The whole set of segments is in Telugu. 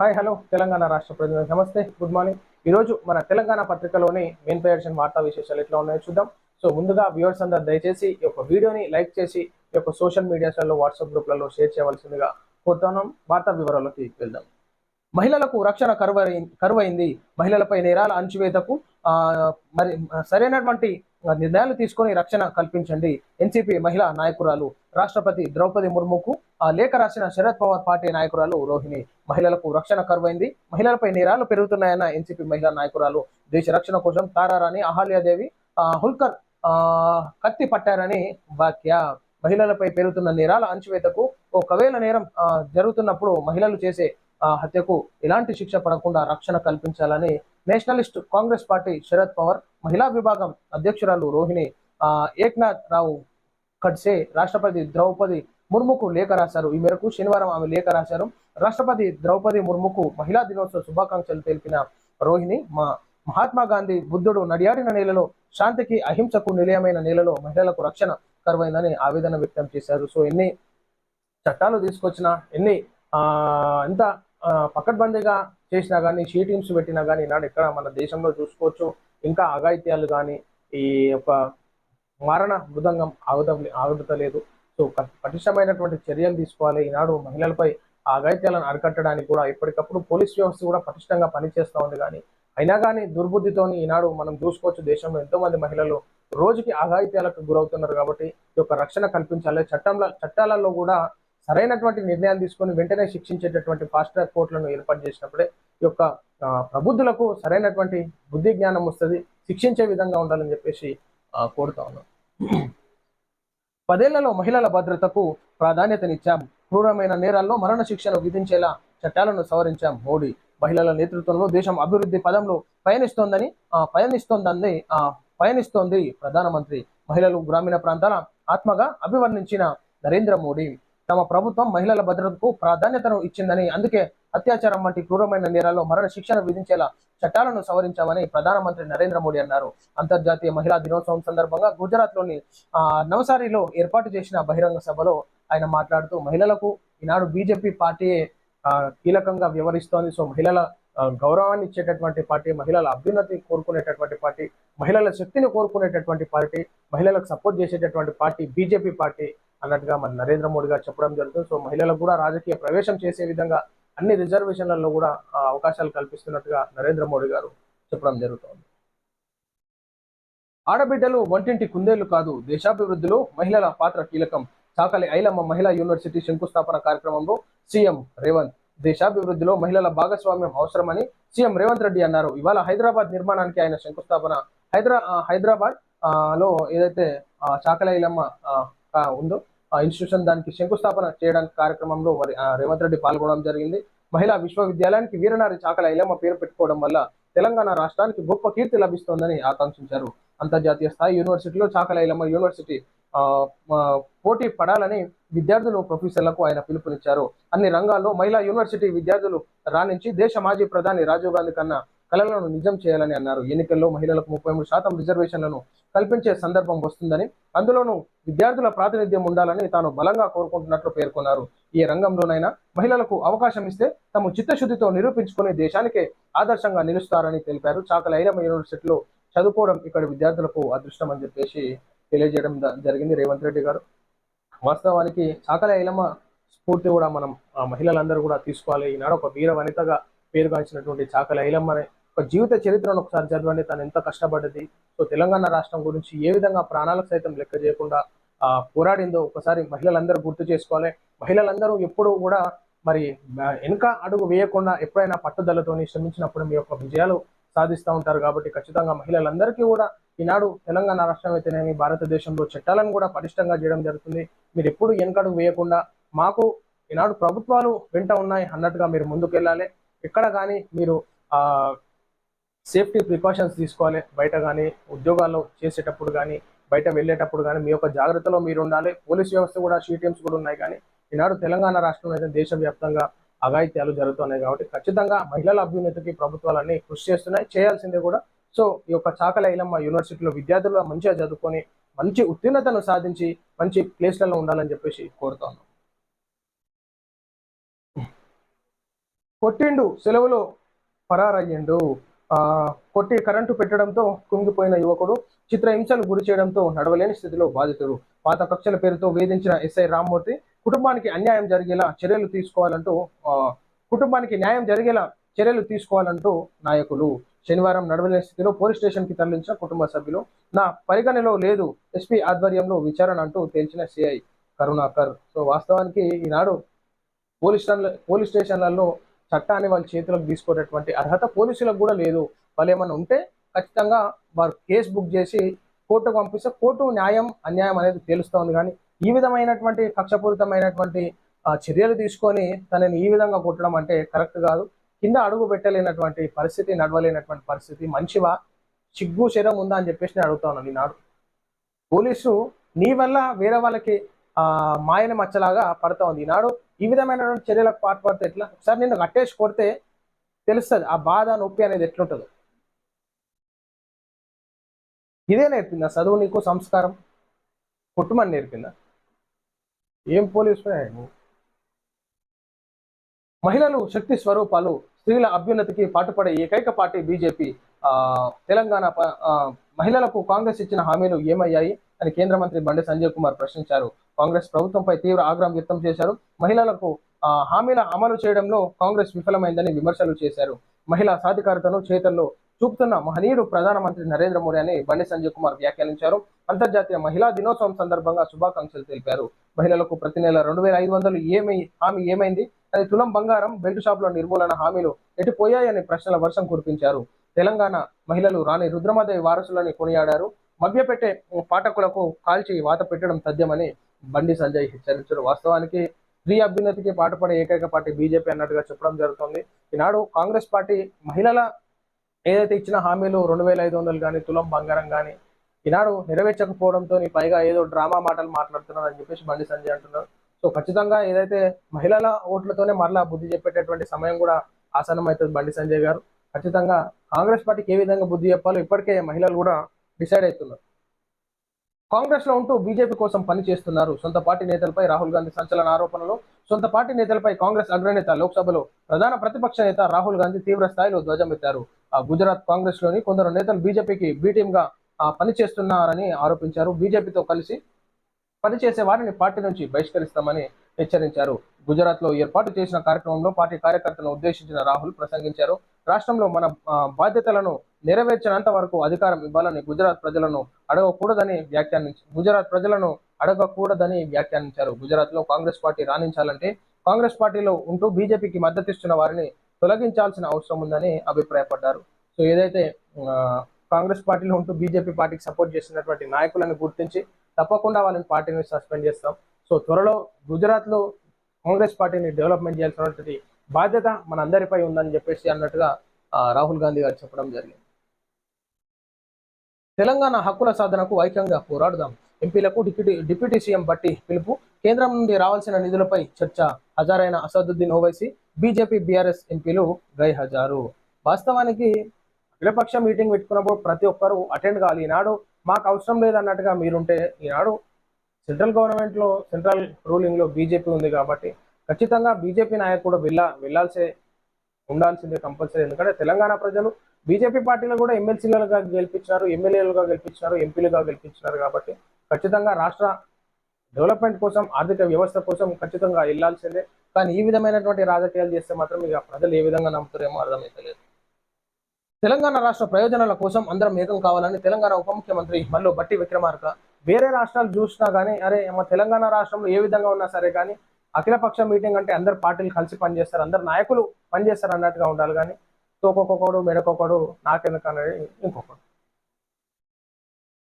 హాయ్ హలో తెలంగాణ రాష్ట్ర ప్రజలకు నమస్తే గుడ్ మార్నింగ్ ఈరోజు మన తెలంగాణ పత్రికలోని మెయిన్ పేర్షన్ వార్తా విశేషాలు ఎట్లా ఉన్నాయో చూద్దాం. సో ముందుగా వ్యూవర్స్ అందరు దయచేసి ఈ యొక్క వీడియోని లైక్ చేసి ఈ యొక్క సోషల్ మీడియాస్లలో వాట్సాప్ గ్రూప్లలో షేర్ చేయవలసిందిగా కోరుతున్నాం. వార్తా వివరాల్లోకి వెళ్దాం. మహిళలకు రక్షణ కరువై కరువైంది. మహిళలపై నేరాల అణచివేతకు మరి సరైనటువంటి నిర్ణయాలు తీసుకొని రక్షణ కల్పించండి. ఎన్సీపీ మహిళా నాయకురాలు రాష్ట్రపతి ద్రౌపది ముర్ముకు ఆ లేఖ రాసిన శరద్ పవార్ పార్టీ నాయకురాలు రోహిణి. మహిళలకు రక్షణ కరువైంది. మహిళలపై నేరాలు పెరుగుతున్నాయన్న ఎన్సీపీ మహిళా నాయకురాలు. దేశ రక్షణ కోసం తారారాణి అహల్యాదేవి ఆ, హుల్కర్ ఆ, కత్తి పట్టారని వాక్య మహిళలపై పెరుగుతున్న నేరాల అంచువేతకు ఒకవేళ నేరం జరుగుతున్నప్పుడు మహిళలు చేసే ఆ, హత్యకు ఎలాంటి శిక్ష పడకుండా రక్షణ కల్పించాలని nationalist congress party Sharad Pawar మహిళా విభాగం అధ్యక్షురాలు రోహిణి ఆ, ఏక్నాథ్ రావు ఖడ్సే రాష్ట్రపతి ద్రౌపది ముర్ముకు లేఖ రాశారు. ఈ మేరకు శనివారం ఆమె లేఖ రాశారు. రాష్ట్రపతి ద్రౌపది ముర్ముకు మహిళా దినోత్సవ శుభాకాంక్షలు తెలిపిన రోహిణి మా మహాత్మా గాంధీ బుద్ధుడు నడియాడిన నేలలో శాంతికి అహింసకు నిలయమైన నేలలో మహిళలకు రక్షణ కరువైందని ఆవేదన వ్యక్తం చేశారు. సో ఎన్ని చట్టాలు తీసుకొచ్చినా ఎన్ని ఆ, ఎంత పకడ్బందీగా చేసినా కానీ షీ టీమ్స్ పెట్టినా కానీ ఈనాడు ఇక్కడ మన దేశంలో చూసుకోవచ్చు. ఇంకా అఘాయిత్యాలు కానీ ఈ యొక్క మరణ మృదంగం ఆగుత ఆగుతలేదు సో పటిష్టమైనటువంటి చర్యలు తీసుకోవాలి. ఈనాడు మహిళలపై ఆ అఘాయిత్యాలను అరికట్టడానికి కూడా ఎప్పటికప్పుడు పోలీస్ వ్యవస్థ కూడా పటిష్టంగా పనిచేస్తూ ఉంది కానీ అయినా కానీ దుర్బుద్ధితోని ఈనాడు మనం చూసుకోవచ్చు దేశంలో ఎంతో మంది మహిళలు రోజుకి అఘాయిత్యాలకు గురవుతున్నారు కాబట్టి ఈ యొక్క రక్షణ కల్పించాలి. చట్టంలో చట్టాలలో కూడా సరైనటువంటి నిర్ణయాలు తీసుకొని వెంటనే శిక్షించేటటువంటి ఫాస్ట్ ట్రాక్ కోర్టులను ఏర్పాటు చేసినప్పుడే ఈ యొక్క ప్రబుద్ధులకు సరైనటువంటి బుద్ధి జ్ఞానం వస్తుంది శిక్షించే విధంగా ఉండాలని చెప్పేసి కోరుతా ఉన్నాం. పదేళ్ళలో మహిళల భద్రతకు ప్రాధాన్యతనిచ్చాం. క్రూరమైన నేరాల్లో మరణ శిక్షను విధించేలా చట్టాలను సవరించాం మోడీ. మహిళల నేతృత్వంలో దేశం అభివృద్ధి పదంలో పయనిస్తోందని ఆ, పయనిస్తోందని ఆ, పయనిస్తోంది ప్రధానమంత్రి. మహిళలు గ్రామీణ ప్రాంతాల ఆత్మగా అభివర్ణించిన నరేంద్ర మోడీ. తమ ప్రభుత్వం మహిళల భద్రతకు ప్రాధాన్యతను ఇచ్చిందని అందుకే అత్యాచారం వంటి క్రూరమైన నేరాల్లో మరణ శిక్షణ విధించేలా చట్టాలను సవరించామని ప్రధానమంత్రి నరేంద్ర మోడీ అన్నారు. అంతర్జాతీయ మహిళా దినోత్సవం సందర్భంగా గుజరాత్లోని ఆ, నవసారిలో ఏర్పాటు చేసిన బహిరంగ సభలో ఆయన మాట్లాడుతూ మహిళలకు ఈనాడు బీజేపీ పార్టీ ఆ, కీలకంగా వ్యవహరిస్తోంది. సో మహిళల గౌరవాన్ని ఇచ్చేటటువంటి పార్టీ మహిళల అభ్యున్నతి కోరుకునేటటువంటి పార్టీ మహిళల శక్తిని కోరుకునేటటువంటి పార్టీ మహిళలకు సపోర్ట్ చేసేటటువంటి పార్టీ బీజేపీ పార్టీ అన్నట్టుగా మన నరేంద్ర మోడీ గారు చెప్పడం జరుగుతుంది. సో మహిళలకు కూడా రాజకీయ ప్రవేశం చేసే విధంగా అన్ని రిజర్వేషన్లలో కూడా ఆ, అవకాశాలు కల్పిస్తున్నట్టుగా నరేంద్ర మోడీ గారు చెప్పడం జరుగుతోంది. ఆడబిడ్డలు వంటింటి కుందేళ్ళు కాదు దేశాభివృద్ధిలో మహిళల పాత్ర కీలకం. చాకలి ఐలమ్మ మహిళా యూనివర్సిటీ శంకుస్థాపన కార్యక్రమంలో సీఎం రేవంత్ దేశాభివృద్ధిలో మహిళల భాగస్వామ్యం అవసరమని సీఎం రేవంత్ రెడ్డి అన్నారు. ఇవాళ హైదరాబాద్ నిర్మాణానికి ఆయన శంకుస్థాపన హైదరా హైదరాబాద్లో ఏదైతే చాకలి ఐలమ్మ ఉందో ఇన్స్టిట్యూషన్ దానికి శంకుస్థాపన చేయడానికి కార్యక్రమంలో మరి రేవంత్ రెడ్డి పాల్గొనడం జరిగింది. మహిళా విశ్వవిద్యాలయానికి వీరనారి చాకల ఇలమ్మ పేరు పెట్టుకోవడం వల్ల తెలంగాణ రాష్ట్రానికి గొప్ప కీర్తి లభిస్తోందని ఆకాంక్షించారు. అంతర్జాతీయ స్థాయి యూనివర్సిటీలో చాకల ఇలమ్మ యూనివర్సిటీ ఆ, పోటీ పడాలని విద్యార్థులు ప్రొఫెసర్లకు ఆయన పిలుపునిచ్చారు. అన్ని రంగాల్లో మహిళా యూనివర్సిటీ విద్యార్థులు రాణించి దేశ మాజీ ప్రధాని రాజీవ్ గాంధీ కన్నా కలలను నిజం చేయాలని అన్నారు. ఎన్నికల్లో మహిళలకు ముప్పై మూడు శాతం రిజర్వేషన్లను కల్పించే సందర్భం వస్తుందని అందులోనూ విద్యార్థుల ప్రాతినిధ్యం ఉండాలని తాను బలంగా కోరుకుంటున్నట్లు పేర్కొన్నారు. ఈ రంగంలోనైనా మహిళలకు అవకాశం ఇస్తే తమ చిత్తశుద్ధితో నిరూపించుకుని దేశానికే ఆదర్శంగా నిలుస్తారని తెలిపారు. చాకల ఐలమ్మ యూనివర్సిటీలో చదువుకోవడం ఇక్కడ విద్యార్థులకు అదృష్టం అని చెప్పేసి తెలియజేయడం జరిగింది. రేవంత్ రెడ్డి గారు. వాస్తవానికి చాకల ఐలమ్మ స్ఫూర్తి కూడా మనం ఆ మహిళలందరూ కూడా తీసుకోవాలి. ఈనాడు ఒక వీర వనితగా పేరుగాంచినటువంటి చాకల అనే ఒక జీవిత చరిత్రను ఒకసారి చదవండి. తను ఎంత కష్టపడ్డది. సో తెలంగాణ రాష్ట్రం గురించి ఏ విధంగా ప్రాణాలకు సైతం లెక్క చేయకుండా ఆ పోరాడిందో ఒకసారి మహిళలందరూ గుర్తు చేసుకోవాలి. మహిళలందరూ ఎప్పుడు కూడా మరి వెనుక అడుగు వేయకుండా ఎప్పుడైనా పట్టుదలతోని శ్రమించినప్పుడు మీ యొక్క విజయాలు సాధిస్తూ ఉంటారు కాబట్టి ఖచ్చితంగా మహిళలందరికీ కూడా ఈనాడు తెలంగాణ రాష్ట్రం అయితేనేమి భారతదేశంలో చట్టాలను కూడా పటిష్టంగా చేయడం జరుగుతుంది. మీరు ఎప్పుడు వెనకడుగు వేయకుండా మాకు ఈనాడు ప్రభుత్వాలు వెంట ఉన్నాయి అన్నట్టుగా మీరు ముందుకెళ్ళాలి. ఎక్కడ కానీ మీరు సేఫ్టీ ప్రికాషన్స్ తీసుకోవాలి. బయట కానీ ఉద్యోగాల్లో చేసేటప్పుడు కానీ బయట వెళ్ళేటప్పుడు కానీ మీ యొక్క జాగ్రత్తలో మీరు ఉండాలి. పోలీస్ వ్యవస్థ కూడా షీ కూడా ఉన్నాయి కానీ ఈనాడు తెలంగాణ రాష్ట్రంలో అయితే దేశవ్యాప్తంగా అఘాయిత్యాలు జరుగుతున్నాయి కాబట్టి ఖచ్చితంగా మహిళల అభ్యున్నతికి ప్రభుత్వాలన్నీ కృషి చేస్తున్నాయి చేయాల్సిందే కూడా. సో ఈ యొక్క చాకల ఐలమ్మ యూనివర్సిటీలో విద్యార్థులు మంచిగా చదువుకొని మంచి ఉత్తీర్ణతను సాధించి మంచి ప్లేస్లలో ఉండాలని చెప్పేసి కోరుతాను కొట్టిండు సెలవులో పరారయ్యిండు. ఆ కొట్టి కరెంటు పెట్టడంతో కుంగిపోయిన యువకుడు చిత్రహింసలు గురి చేయడంతో నడవలేని స్థితిలో బాధితుడు. పాత కక్షల పేరుతో వేధించిన ఎస్ఐ రామ్మూర్తి కుటుంబానికి అన్యాయం జరిగేలా చర్యలు తీసుకోవాలంటూ ఆ, కుటుంబానికి న్యాయం జరిగేలా చర్యలు తీసుకోవాలంటూ నాయకులు. శనివారం నడవలేని స్థితిలో పోలీస్ స్టేషన్కి తరలించిన కుటుంబ సభ్యులు నా పరిగణలో లేదు ఎస్పీ ఆధ్వర్యంలో విచారణ అంటూ తేల్చిన సిఐ కరుణాకర్. సో వాస్తవానికి ఈనాడు పోలీస్ స్టేషన్ల పోలీస్ స్టేషన్లలో చట్టాన్ని వాళ్ళ చేతులకు తీసుకునేటువంటి అర్హత పోలీసులకు కూడా లేదు. వాళ్ళు ఏమైనా ఉంటే ఖచ్చితంగా వారు కేసు బుక్ చేసి కోర్టుకు పంపిస్తే కోర్టు న్యాయం అన్యాయం అనేది తేలుస్తూ ఉంది కానీ ఈ విధమైనటువంటి కక్షపూరితమైనటువంటి చర్యలు తీసుకొని తనని ఈ విధంగా కొట్టడం అంటే కరెక్ట్ కాదు. కింద అడుగు పెట్టలేనటువంటి పరిస్థితి నడవలేనటువంటి పరిస్థితి. మంచివా? చిగ్గు శరం ఉందా అని చెప్పేసి నేను అడుగుతా ఉన్నాను ఈనాడు పోలీసు నీ వల్ల వేరే వాళ్ళకి మాయన మచ్చలాగా పడతా ఉంది. ఈనాడు ఈ విధమైనటువంటి చర్యలకు పాటుపడితే ఎట్లా? ఒకసారి నిన్ను కట్టేసి కొడితే తెలుస్తుంది ఆ బాధ నొప్పి అనేది ఎట్లుంటుందో. ఇదే నేర్పిందా? చదువు నీకు సంస్కారం? కుటుంబం నేర్పిందా? ఏం పోలీసు మహిళలు శక్తి స్వరూపాలు స్త్రీల అభ్యున్నతికి పాటుపడే ఏకైక పార్టీ బీజేపీ. ఆ తెలంగాణ మహిళలకు కాంగ్రెస్ ఇచ్చిన హామీలు ఏమయ్యాయి అని కేంద్ర మంత్రి బండి సంజయ్ కుమార్ ప్రశ్నించారు. కాంగ్రెస్ ప్రభుత్వంపై తీవ్ర ఆగ్రహం వ్యక్తం చేశారు. మహిళలకు ఆ, హామీల అమలు చేయడంలో కాంగ్రెస్ విఫలమైందని విమర్శలు చేశారు. మహిళా సాధికారతను చేతల్లో చూపుతున్న మహనీయుడు ప్రధానమంత్రి నరేంద్ర మోడీ అని బండి సంజయ్ కుమార్ వ్యాఖ్యానించారు. అంతర్జాతీయ మహిళా దినోత్సవం సందర్భంగా శుభాకాంక్షలు తెలిపారు. మహిళలకు ప్రతి నెల రెండు వేల ఐదు వందలు ఏమై హామీ ఏమైంది? అది తులం బంగారం బెల్ట్ షాపుల నిర్మూలన హామీలు ఎటుపోయాయని ప్రశ్నల వర్షం కురిపించారు. తెలంగాణ మహిళలు రాణి రుద్రమాదేవి వారసులని కొనియాడారు. మభ్యపెట్టే పాఠకులకు కాల్చి వాత పెట్టడం తథ్యమని బండి సంజయ్ హెచ్చరించారు. వాస్తవానికి స్త్రీ అభ్యున్నతికి పాటుపడే ఏకైక పార్టీ బీజేపీ అన్నట్టుగా చెప్పడం జరుగుతుంది. ఈనాడు కాంగ్రెస్ పార్టీ మహిళల ఏదైతే ఇచ్చిన హామీలు రెండు వేల ఐదు వందలు కానీ తులం బంగారం కానీ ఈనాడు నెరవేర్చకపోవడంతో పైగా ఏదో డ్రామా మాటలు మాట్లాడుతున్నారు అని చెప్పేసి బండి సంజయ్ అంటున్నారు. సో ఖచ్చితంగా ఏదైతే మహిళల ఓట్లతోనే మరలా బుద్ధి చెప్పేటటువంటి సమయం కూడా ఆసనం అవుతుంది బండి సంజయ్ గారు. ఖచ్చితంగా కాంగ్రెస్ పార్టీకి ఏ విధంగా బుద్ధి చెప్పాలో ఇప్పటికే మహిళలు కూడా డిసైడ్ అవుతున్నారు. కాంగ్రెస్లో ఉంటూ బీజేపీ కోసం పనిచేస్తున్నారు సొంత పార్టీ నేతలపై రాహుల్ గాంధీ సంచలన ఆరోపణలు సొంత పార్టీ నేతలపై కాంగ్రెస్ అగ్రనేత లోక్సభలో ప్రధాన ప్రతిపక్ష నేత రాహుల్ గాంధీ తీవ్ర స్థాయిలో ధ్వజమెత్తారు ఆ గుజరాత్ కాంగ్రెస్లోని కొందరు నేతలు బీజేపీకి బీటీఎం గా పనిచేస్తున్నారని ఆరోపించారు. బీజేపీతో కలిసి పనిచేసే వారిని పార్టీ నుంచి బహిష్కరిస్తామని హెచ్చరించారు. గుజరాత్లో ఏర్పాటు చేసిన కార్యక్రమంలో పార్టీ కార్యకర్తలను ఉద్దేశించిన రాహుల్ ప్రసంగించారు. రాష్ట్రంలో మన బాధ్యతలను నెరవేర్చినంత వరకు అధికారం ఇవ్వాలని గుజరాత్ ప్రజలను అడగకూడదని వ్యాఖ్యానించి గుజరాత్ ప్రజలను అడగకూడదని వ్యాఖ్యానించారు. గుజరాత్లో కాంగ్రెస్ పార్టీ రాణించాలంటే కాంగ్రెస్ పార్టీలో ఉంటూ బీజేపీకి మద్దతిస్తున్న వారిని తొలగించాల్సిన అవసరం ఉందని అభిప్రాయపడ్డారు. సో ఏదైతే ఆ, కాంగ్రెస్ పార్టీలో ఉంటూ బీజేపీ పార్టీకి సపోర్ట్ చేసినటువంటి నాయకులను గుర్తించి తప్పకుండా వాళ్ళని పార్టీని సస్పెండ్ చేస్తాం. సో త్వరలో గుజరాత్లో కాంగ్రెస్ పార్టీని డెవలప్మెంట్ చేయాల్సినటువంటి బాధ్యత మన అందరిపై ఉందని చెప్పేసి అన్నట్టుగా రాహుల్ గాంధీ గారు చెప్పడం జరిగింది. తెలంగాణ హక్కుల సాధనకు ఐక్యంగా పోరాడుదాం. ఎంపీలకు డిప్యూటీ డిప్యూటీ సీఎం బట్టి పిలుపు. కేంద్రం నుండి రావాల్సిన నిధులపై చర్చ. హజారైన అసదుద్దీన్ ఓవైసీ బీజేపీ బీఆర్ఎస్ ఎంపీలు గై హజారు వాస్తవానికి అఖిలపక్ష మీటింగ్ పెట్టుకున్నప్పుడు ప్రతి ఒక్కరూ అటెండ్ కావాలి. ఈనాడు మాకు అవసరం లేదన్నట్టుగా మీరుంటే ఈనాడు సెంట్రల్ గవర్నమెంట్లో సెంట్రల్ రూలింగ్లో బీజేపీ ఉంది కాబట్టి ఖచ్చితంగా బీజేపీ నాయకుడు వెళ్ళ వెళ్ళాల్సే ఉండాల్సిందే కంపల్సరీ. ఎందుకంటే తెలంగాణ ప్రజలు బీజేపీ పార్టీలో కూడా ఎమ్మెల్సీలుగా గెలిపించినారు ఎమ్మెల్యేలుగా గెలిపించినారు ఎంపీలుగా గెలిపించినారు కాబట్టి ఖచ్చితంగా రాష్ట్ర డెవలప్మెంట్ కోసం ఆర్థిక వ్యవస్థ కోసం ఖచ్చితంగా వెళ్ళాల్సిందే. కానీ ఈ విధమైనటువంటి రాజకీయాలు చేస్తే మాత్రం ఇక ప్రజలు ఏ విధంగా నమ్ముతారేమో అర్థమైతలేదు. తెలంగాణ రాష్ట్ర ప్రయోజనాల కోసం అందరం ఏకం కావాలని తెలంగాణ ఉప ముఖ్యమంత్రి మల్లు బట్టి విక్రమార్క వేరే రాష్ట్రాలు చూసినా కానీ అరే మా తెలంగాణ రాష్ట్రంలో ఏ విధంగా ఉన్నా సరే కానీ అఖిలపక్ష మీటింగ్ అంటే అందరు పార్టీలు కలిసి పనిచేస్తారు అందరు నాయకులు పనిచేస్తారు అన్నట్టుగా ఉండాలి. కానీ తోకొకడు మెడకొకడు నాకెందుకు అనేది ఇంకొకడు.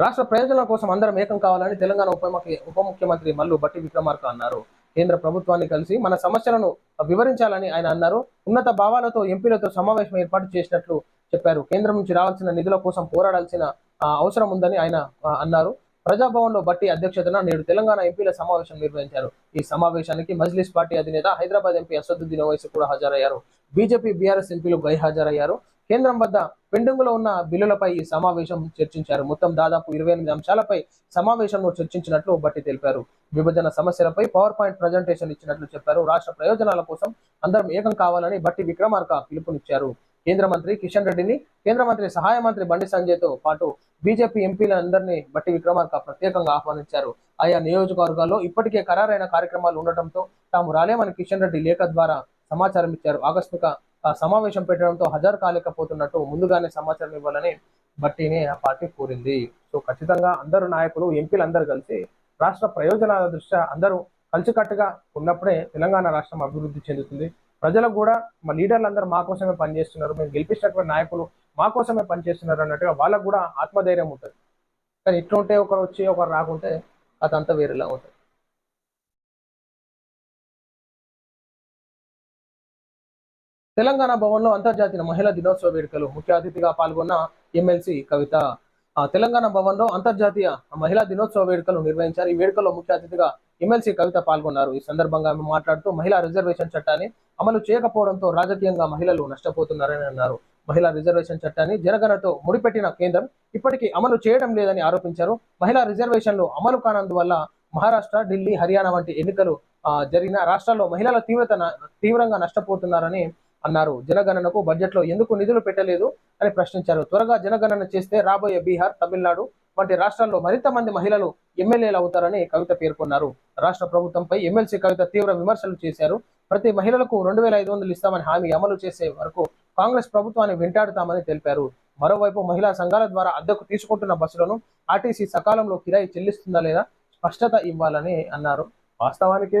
రాష్ట్ర ప్రయోజనాల కోసం అందరం ఏకం కావాలని తెలంగాణ ఉప ఉప ముఖ్యమంత్రి మల్లు బట్టి విక్రమార్క అన్నారు. కేంద్ర ప్రభుత్వాన్ని కలిసి మన సమస్యలను వివరించాలని ఆయన అన్నారు. ఉన్నత భావాలతో ఎంపీలతో సమావేశం ఏర్పాటు చేసినట్లు చెప్పారు. కేంద్రం నుంచి రావాల్సిన నిధుల కోసం పోరాడాల్సిన అవసరం ఉందని ఆయన అన్నారు. ప్రజాభవన్లో బట్టి అధ్యక్షతన నేడు తెలంగాణ ఎంపీల సమావేశం నిర్వహించారు. ఈ సమావేశానికి మజ్లిస్ పార్టీ అధినేత హైదరాబాద్ ఎంపీ అసదుద్దీన్ ఓవైసీ కూడా హాజరయ్యారు. బీజేపీ బీఆర్ఎస్ ఎంపీలు గైహాజరయ్యారు కేంద్రం వద్ద పెండింగులో ఉన్న బిల్లులపై ఈ సమావేశం చర్చించారు. మొత్తం దాదాపు ఇరవై ఎనిమిది అంశాలపై సమావేశంలో చర్చించినట్లు బట్టి తెలిపారు. విభజన సమస్యలపై పవర్ పాయింట్ ప్రజెంటేషన్ ఇచ్చినట్లు చెప్పారు. రాష్ట్ర ప్రయోజనాల కోసం అందరం ఏకం కావాలని బట్టి విక్రమార్క పిలుపునిచ్చారు. కేంద్ర మంత్రి కిషన్ రెడ్డిని కేంద్ర మంత్రి సహాయ మంత్రి బండి సంజయ్తో పాటు బీజేపీ ఎంపీలందరినీ బట్టి విక్రమార్క ప్రత్యేకంగా ఆహ్వానించారు. ఆయా నియోజకవర్గాల్లో ఇప్పటికే ఖరారైన కార్యక్రమాలు ఉండటంతో తాము రాలేమని కిషన్ రెడ్డి లేఖ ద్వారా సమాచారం ఇచ్చారు. ఆకస్మిక ఆ, సమావేశం పెట్టడంతో హజారు కాలేకపోతున్నట్టు ముందుగానే సమాచారం ఇవ్వాలని బట్టిని ఆ పార్టీ కోరింది. సో ఖచ్చితంగా అందరు నాయకులు ఎంపీలు అందరూ కలిసి రాష్ట్ర ప్రయోజనాల దృష్ట్యా అందరూ కలిసికట్టుగా ఉన్నప్పుడే తెలంగాణ రాష్ట్రం అభివృద్ధి చెందుతుంది. ప్రజలకు కూడా మా లీడర్లు అందరూ మా కోసమే పనిచేస్తున్నారు. మేము గెలిపించినటువంటి నాయకులు మా కోసమే పనిచేస్తున్నారు అన్నట్టుగా వాళ్ళకు కూడా ఆత్మధైర్యం ఉంటుంది. కానీ ఇట్లుంటే ఒకరు వచ్చి ఒకరు రాకుంటే అదంతా వేరేలా ఉంటుంది. తెలంగాణ భవన్లో అంతర్జాతీయ మహిళా దినోత్సవ వేడుకలు ముఖ్య అతిథిగా పాల్గొన్న ఎమ్మెల్సీ కవిత. ఆ, తెలంగాణ భవన్లో అంతర్జాతీయ మహిళా దినోత్సవ వేడుకలు నిర్వహించారు. ఈ వేడుకల్లో ముఖ్య అతిథిగా ఎమ్మెల్సీ కవిత పాల్గొన్నారు. ఈ సందర్భంగా ఆమె మాట్లాడుతూ మహిళా రిజర్వేషన్ చట్టాన్ని అమలు చేయకపోవడంతో రాజకీయంగా మహిళలు నష్టపోతున్నారని అన్నారు. మహిళా రిజర్వేషన్ చట్టాన్ని జనగణతో ముడిపెట్టిన కేంద్రం ఇప్పటికీ అమలు చేయడం లేదని ఆరోపించారు. మహిళా రిజర్వేషన్లు అమలు కానందువల్ల మహారాష్ట్ర ఢిల్లీ హర్యానా వంటి ఎన్నికలు జరిగిన రాష్ట్రాల్లో మహిళల తీవ్రత తీవ్రంగా నష్టపోతున్నారని అన్నారు. జనగణనకు బడ్జెట్లో ఎందుకు నిధులు పెట్టలేదు అని ప్రశ్నించారు. త్వరగా జనగణన చేస్తే రాబోయే బీహార్ తమిళనాడు వంటి రాష్ట్రాల్లో మరింత మంది మహిళలు ఎమ్మెల్యేలు అవుతారని కవిత పేర్కొన్నారు. రాష్ట్ర ప్రభుత్వంపై ఎమ్మెల్సీ కవిత తీవ్ర విమర్శలు చేశారు. ప్రతి మహిళలకు రెండు వేల ఐదు వందలు ఇస్తామని హామీ అమలు చేసే వరకు కాంగ్రెస్ ప్రభుత్వాన్ని వెంటాడుతామని తెలిపారు. మరోవైపు మహిళా సంఘాల ద్వారా అద్దెకు తీసుకుంటున్న బస్సులను ఆర్టీసీ సకాలంలో కిరాయి చెల్లిస్తుందా లేదా స్పష్టత ఇవ్వాలని అన్నారు. వాస్తవానికి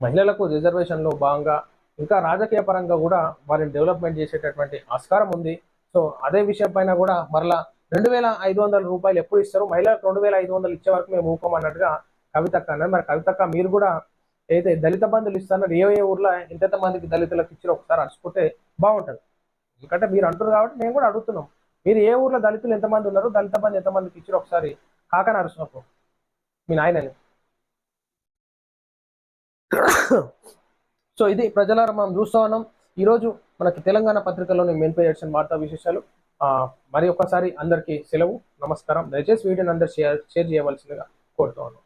మహిళలకు రిజర్వేషన్లో భాగంగా ఇంకా రాజకీయ పరంగా కూడా వారిని డెవలప్మెంట్ చేసేటటువంటి ఆస్కారం ఉంది. సో అదే విషయం పైన కూడా మరలా రెండు వేల ఐదు వందల రూపాయలు ఎప్పుడు ఇస్తారు? మహిళలకు రెండు వేల ఐదు వందలు ఇచ్చే వరకు మేము ఊపమన్నట్టుగా కవితక్క అన్నారు. మరి కవితక్క మీరు కూడా ఏదైతే దళిత బంధువులు ఇస్తారో ఏ ఏ ఊర్లో ఎంతెంత మందికి దళితులకు ఇచ్చి ఒకసారి అడుచుకుంటే బాగుంటుంది. ఎందుకంటే మీరు అంటున్నారు కాబట్టి మేము కూడా అడుగుతున్నాం. మీరు ఏ ఊర్లో దళితులు ఎంతమంది ఉన్నారు దళిత బంధు ఎంతమందికి ఇచ్చారో ఒకసారి కాకని అరుచినప్పుడు మీ నాయనని. సో ఇది ప్రజలారా మనం చూస్తూ ఉన్నాం. ఈరోజు మనకి తెలంగాణ పత్రికలోని మెయిన్ పేజ్ ఎడిషన్ వార్తా విశేషాలు. మరి ఒక్కసారి అందరికీ సెలవు నమస్కారం. దయచేసి వీడియోని అందరు షేర్ షేర్ చేయవలసిందిగా కోరుతూ ఉన్నాం.